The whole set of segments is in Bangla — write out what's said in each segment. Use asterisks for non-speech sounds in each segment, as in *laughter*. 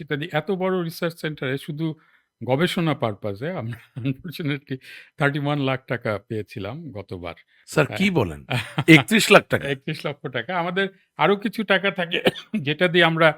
করছি। তাই এত বড় রিসার্চ সেন্টারে শুধু গবেষণা পারপাজে আমরা আনফরচুনেটলি 31 লাখ টাকা পেয়েছিলাম গতবার। স্যার হ্যাঁ। কি বলেন? *laughs* ৩১ লাখ টাকা? ৩১ লক্ষ টাকা। আমাদের আরও কিছু টাকা থাকে যেটা দিয়ে আমরা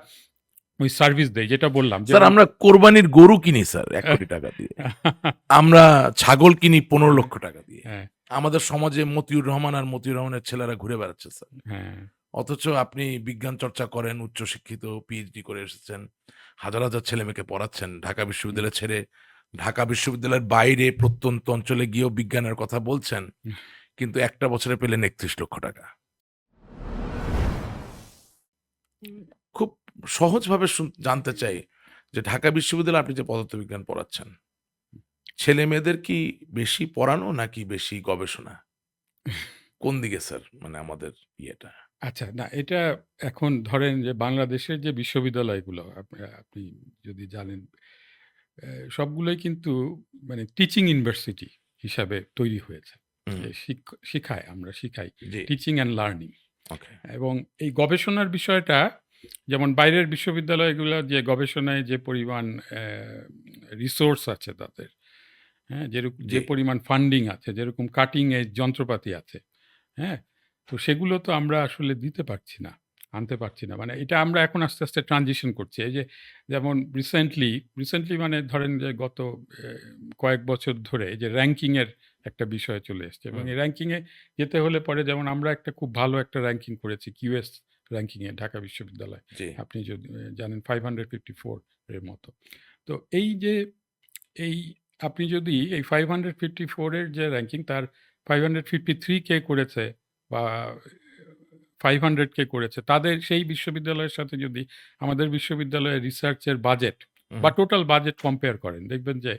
ওই সার্ভিস দেই যেটা বললাম স্যার আমরা কোরবানির গরু কিনি স্যার ১ কোটি টাকা দিয়ে। *laughs* আমরা ছাগল কিনি ১৫ লক্ষ টাকা দিয়ে। হ্যাঁ, আমাদের সমাজে মতিউর রহমান আর মতিউর রহমানের ছেলেরা ঘুরে বেড়াচ্ছে স্যার। হ্যাঁ। অথচ আপনি বিজ্ঞান চর্চা করেন, উচ্চশিক্ষিত, পিএইচডি করে এসেছেন। হাজার, হাজার ছেলেমেয়েকে পড়াচ্ছেন। ঢাকা বিশ্ববিদ্যালয় ছেড়ে ঢাকা বিশ্ববিদ্যালয়ের বাইরে প্রত্যন্ত অঞ্চলে গিয়েও বিজ্ঞানের কথা বলছেন। কিন্তু একটা বছরে পেলেন ৩১ লক্ষ টাকা। খুব সহজভাবে জানতে চাই যে ঢাকা বিশ্ববিদ্যালয়ে আপনি যে পদার্থবিজ্ঞান পড়াচ্ছেন, ছেলে মেয়েদের কি বেশি পড়ানো নাকি বেশি গবেষণা? *laughs* কোন দিকে স্যার মানে আমাদের ইয়েটা? আচ্ছা না এটা এখন ধরেন যে বাংলাদেশের যে বিশ্ববিদ্যালয়গুলো আপ আপনি যদি জানেন সবগুলোই কিন্তু মানে টিচিং ইউনিভার্সিটি হিসাবে তৈরি হয়েছে। হুম। যে শিক শিখাই আমরা শিখাই। জি। Teaching and learning. ওকে। এবং এই গবেষণার বিষয়টা যেমন বাইরের বিশ্ববিদ্যালয়গুলো যে গবেষণায় যে পরিমাণ রিসোর্স আছে তাদের, হ্যাঁ? যেরক যে পরিমাণ ফান্ডিং আছে, যেরকম কাটিং এজ যন্ত্রপাতি আছে, হ্যাঁ? তো সেগুলো তো আমরা আসলে দিতে পারছি না, আনতে পারছি না। মানে এটা আমরা এখন আস্তে, আস্তে ট্রানজিশন করছি। এই যে যেমন রিসেন্টলি, রিসেন্টলি মানে ধরেন যে গত কয়েক বছর ধরে এই যে র্যাঙ্কিংয়ের একটা বিষয় চলে এসছে এবং এই র্যাঙ্কিংয়ে যেতে হলে পরে যেমন আমরা একটা খুব ভালো একটা র্যাঙ্কিং করেছি কিউএস র্যাঙ্কিংয়ে ঢাকা বিশ্ববিদ্যালয়। আপনি যদি জানেন 554 এর মতো। তো এই যে এই আপনি যদি এই 554 এর যে র্যাঙ্কিং তার 553 কে করেছে বা 500 কে করেছে তাদের সেই বিশ্ববিদ্যালয়ের সাথে যদি আমাদের বিশ্ববিদ্যালয়ের রিসার্চের বাজেট বা টোটাল বাজেট কম্পেয়ার করেন দেখবেন যে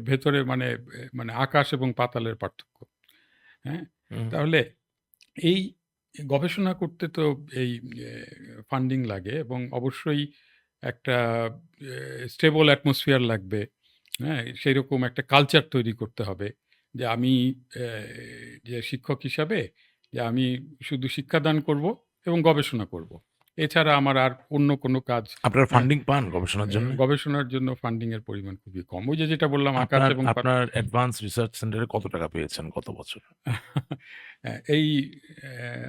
ভেতরে মানে মানে আকাশ এবং পাতালের পার্থক্য। হ্যাঁ? তাহলে এই গবেষণা করতে তো এই ফান্ডিং লাগে এবং অবশ্যই একটা স্টেবল অ্যাটমসফিয়ার লাগবে। হ্যাঁ? সেইরকম একটা কালচার তৈরি করতে হবে। যে আমি যে শিক্ষক হিসাবে যে আমি শুধু শিক্ষাদান করব এবং গবেষণা করব। এছাড়া আমার আর অন্য কোনো কাজ আপনারা হ্যাঁ। ফান্ডিং পান গবেষণার জন্য? গবেষণার জন্য ফান্ডিং এর পরিমাণ খুবই কম। ওই যে যেটা বললাম আকাশ এবং আপনার অ্যাডভান্স রিসার্চ সেন্টারে কত টাকা পেয়েছেন গত বছর? *laughs* এই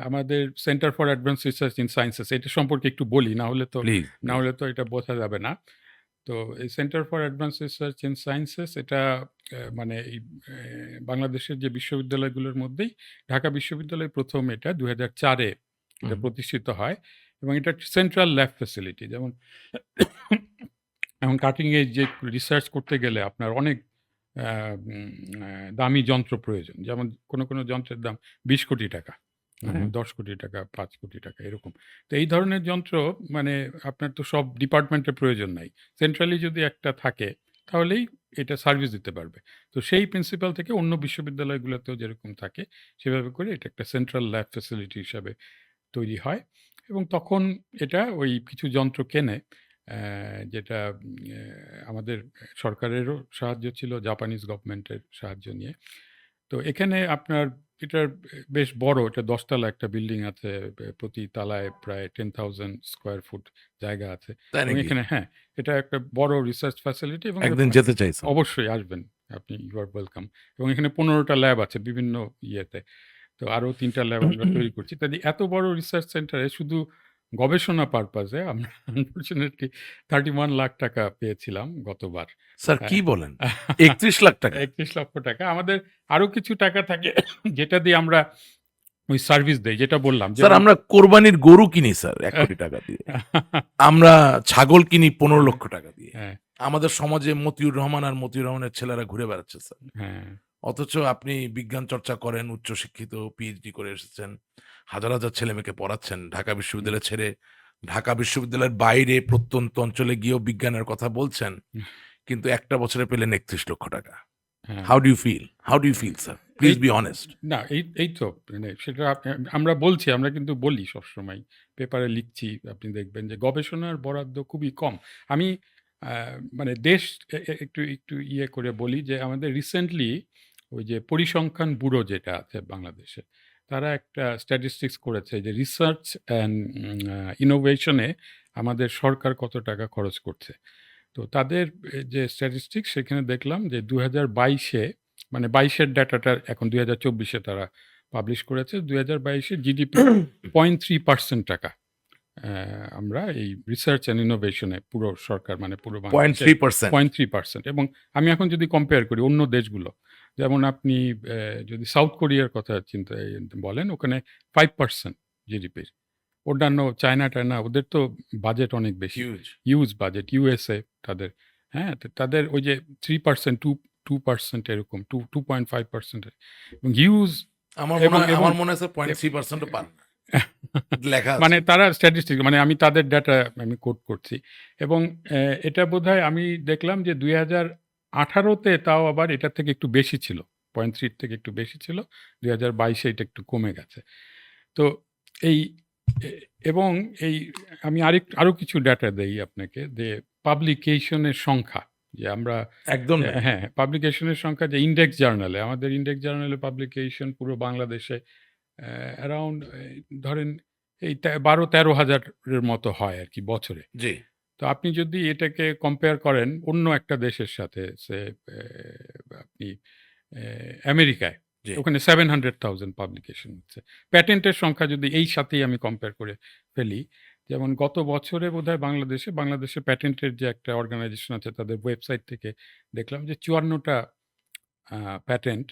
আমাদের centre for advance research in sciences এটা সম্পর্কে একটু বলি। না হলে তো না হলে তো এটা বোঝা যাবে না। তো এই centre for advance research in sciences এটা মানে এই বাংলাদেশের যে বিশ্ববিদ্যালয়গুলোর মধ্যেই ঢাকা বিশ্ববিদ্যালয় প্রথম এটা ২০০৪ এ এটা প্রতিষ্ঠিত হয় এবং এটা সেন্ট্রাল ল্যাব ফ্যাসিলিটি যেমন এখন কাটিং এজ যে রিসার্চ করতে গেলে আপনার অনেক দামি যন্ত্র প্রয়োজন। যেমন কোনো, কোনো যন্ত্রের দাম ২০ কোটি টাকা। হ্যাঁ? ১০ কোটি টাকা, পাঁচ কোটি টাকা এরকম। তো এই ধরনের যন্ত্র মানে আপনার তো সব ডিপার্টমেন্টের প্রয়োজন নাই। সেন্ট্রালি যদি একটা থাকে তাহলেই এটা সার্ভিস দিতে পারবে। তো সেই প্রিন্সিপাল থেকে অন্য বিশ্ববিদ্যালয়গুলোতেও যেরকম থাকে সেভাবে করে এটা একটা সেন্ট্রাল ল্যাব ফ্যাসিলিটি হিসাবে তৈরি হয় এবং তখন এটা ওই কিছু যন্ত্র কেনে যেটা আমাদের সরকারেরও সাহায্য ছিল জাপানিজ গভর্নমেন্টের সাহায্য নিয়ে। তো এখানে আপনার এটার বেশ বড় এটা দশতলা একটা বিল্ডিং আছে। প্রতি তালায় প্রায় টেন থাউজেন্ড স্কোয়ার ফুট জায়গা আছে। এখানে হ্যাঁ, এটা একটা বড় রিসার্চ ফ্যাসিলিটি এবং একদিন যেতে চাই অবশ্যই আসবেন। আপনি ইউ আর ওয়েলকাম। এবং এখানে পনেরোটা ল্যাব আছে বিভিন্ন ইয়েতে। তো আরও তিনটা ল্যাব আমরা *clears throat* তৈরি করছি। তাই এত বড় রিসার্চ সেন্টারে শুধু গবেষণা পারপাজে আমরা *laughs* আনফরচুনেটলি 31 লাখ টাকা পেয়েছিলাম গতবার। স্যার হ্যাঁ। কি বলেন? *laughs* ৩১ লাখ টাকা? ৩১ লক্ষ টাকা। আমাদের আরও কিছু টাকা থাকে *coughs* যেটা দিয়ে আমরা ওই সার্ভিস দেই যেটা বললাম স্যার আমরা কোরবানির গরু কিনি স্যার এক কোটি *laughs* টাকা দিয়ে। আমরা ছাগল কিনি ১৫ লক্ষ টাকা দিয়ে। হ্যাঁ, আমাদের সমাজে মতিউর রহমান আর মতিউর রহমানের ছেলেরা ঘুরে বেড়াচ্ছে স্যার। হ্যাঁ। অথচ আপনি বিজ্ঞান চর্চা করেন, উচ্চশিক্ষিত, পিএইচডি করে এসেছেন। হাজার, হাজার ছেলেমেয়েকে পড়াচ্ছেন। ঢাকা বিশ্ববিদ্যালয় ছেড়ে ঢাকা বিশ্ববিদ্যালয়ের বাইরে প্রত্যন্ত অঞ্চলে গিয়েও বিজ্ঞানের কথা বলছেন। কিন্তু একটা বছরে পেলেন ৩১ লক্ষ টাকা। How do you feel? How do you feel sir? Please be honest. না এই এই তো মানে সেটা আমরা বলছি আমরা কিন্তু বলি সবসময়। পেপারে লিখছি আপনি দেখবেন যে গবেষণার বরাদ্দ খুবই কম। আমি মানে দেশ একটু একটু ইয়ে করে বলি যে আমাদের রিসেন্টলি ওই যে পরিসংখ্যান ব্যুরো যেটা আছে বাংলাদেশে, তারা একটা স্ট্যাটিস্টিক্স করেছে যে রিসার্চ অ্যান্ড ইনোভেশন আমাদের সরকার কত টাকা খরচ করছে। তো তাদের যে স্ট্যাটিস্টিক্স সেখানে দেখলাম যে ২০২২ এ মানে ২২ এর ডাটাটা এখন ২০২৪ এ তারা পাবলিশ করেছে। ২০২২ এ জিডিপি 0.3% টাকা আমরা এই রিসার্চ অ্যান্ড ইনোভেশন পুরো সরকার মানে পুরো বাংলাদেশে 0.3% 0.3% এবং আমি এখন যদি কম্পেয়ার করি অন্য দেশগুলো, যেমন আপনি যদি সাউথ কোরিয়ার কথা চিন্তা বলেন ওখানে 5% জিডিপির। অন্যান্য চায়না-টায়না ওদের তো বাজেট অনেক বেশি। Huge budget. ইউএসএ তাদের, হ্যাঁ? তাদের ওই যে three percent two two percent এরকম টু 2.5% এবং হিউজ আমার এবং মনে হয় আমার মনে হয় স্যার 0.3% ও পান *laughs* লেখা মানে তারা স্ট্যাটিস্টিক মানে আমি তাদের ডাটা আমি কোট করছি এবং এটা বোধহয় আমি দেখলাম যে ২০১৮ তে তাও আবার এটার থেকে একটু বেশি ছিল। 0.3 এর থেকে একটু বেশি ছিল। দুই হাজার বাইশে এটা একটু কমে গেছে। তো এই এবং এই আমি আরেক আরও কিছু ডাটা দেই আপনাকে যে পাবলিকেশনের সংখ্যা যে আমরা একদম হ্যাঁ, পাবলিকেশনের সংখ্যা যে ইন্ডেক্স জার্নালে আমাদের ইন্ডেক্স জার্নালে পাবলিকেশন পুরো বাংলাদেশে অ্যারাউন্ড ধরেন এই বারো ১২-১৩ হাজারের মতো হয় আর কি বছরে। জি। তো আপনি যদি এটাকে কম্পেয়ার করেন অন্য একটা দেশের সাথে সে আপনি আমেরিকায় জি। ওখানে 700,000 পাবলিকেশন হচ্ছে। প্যাটেন্টের সংখ্যা যদি এই সাথেই আমি কম্পেয়ার করে ফেলি, যেমন গত বছরে বোধহয় বাংলাদেশে, বাংলাদেশে প্যাটেন্টের যে একটা অর্গানাইজেশন আছে তাদের ওয়েবসাইট থেকে দেখলাম যে চুয়ান্নটা প্যাটেন্ট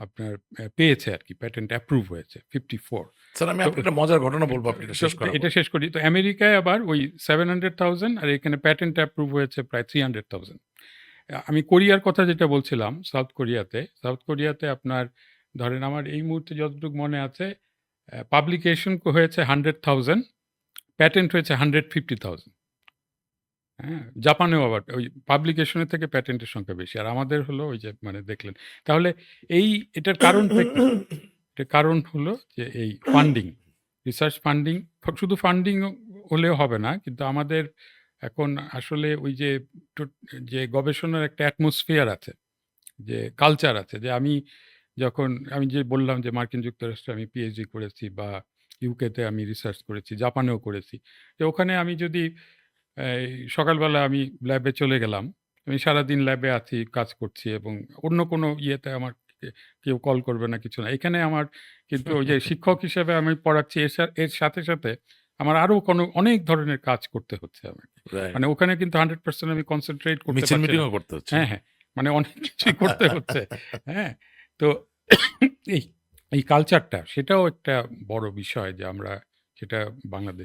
আপনার পেয়েছে আরকি। প্যাটেন্ট অ্যাপ্রুভ হয়েছে 54 স্যার আমি একটা মজার ঘটনা বলব আপনি এটা শেষ করার এটা শেষ করি। তো আমেরিকায় আবার ওই 700,000 আর এখানে প্যাটেন্ট অ্যাপ্রুভ হয়েছে প্রায় 300,000 আ আমি কোরিয়ার কথা যেটা বলছিলাম, সাউথ কোরিয়াতে, সাউথ কোরিয়াতে আপনার ধরেন আমার এই মুহূর্তে যতটুকু মনে আছে পাবলিকেশন হয়েছে হান্ড্রেড থাউজেন্ড প্যাটেন্ট হয়েছে 150,000 হ্যাঁ? জাপানেও আবার ওই পাবলিকেশনের থেকে প্যাটেন্টের সংখ্যা বেশি। আর আমাদের হলো ওই যে মানে দেখলেন। তাহলে এই এটার কারণটা কি? এটার কারণ হলো যে এই ফান্ডিং, রিসার্চ ফান্ডিং শুধু ফান্ডিং হলেও হবে না। কিন্তু আমাদের এখন আসলে ওই যে যে গবেষণার একটা অ্যাটমসফিয়ার আছে, যে কালচার আছে যে আমি যখন আমি যে বললাম যে মার্কিন যুক্তরাষ্ট্রে আমি পিএইচডি করেছি বা ইউকেতে আমি রিসার্চ করেছি, জাপানেও করেছি। তো ওখানে আমি যদি সকালবেলা আমি ল্যাবে চলে গেলাম। আমি সারাদিন ল্যাবে আছি, কাজ করছি এবং অন্য কোনো ইয়েতে আমার কেউ কল করবে না কিছু না। এখানে আমার কিন্তু ওই যে *laughs* শিক্ষক হিসেবে আমি পড়াচ্ছি এর এর সাথে, সাথে আমার আরও কোনো অনেক ধরনের কাজ করতে হচ্ছে আমাকে। মানে ওখানে কিন্তু 100% আমি কনসেন্ট্রেট করতে হচ্ছে। হ্যাঁ, হ্যাঁ। মানে অনেক কিছুই *laughs* করতে হচ্ছে। হ্যাঁ? তো *coughs* এই, এই কালচারটা সেটাও একটা বড় বিষয় যে আমরা সেটা বাংলাদেশ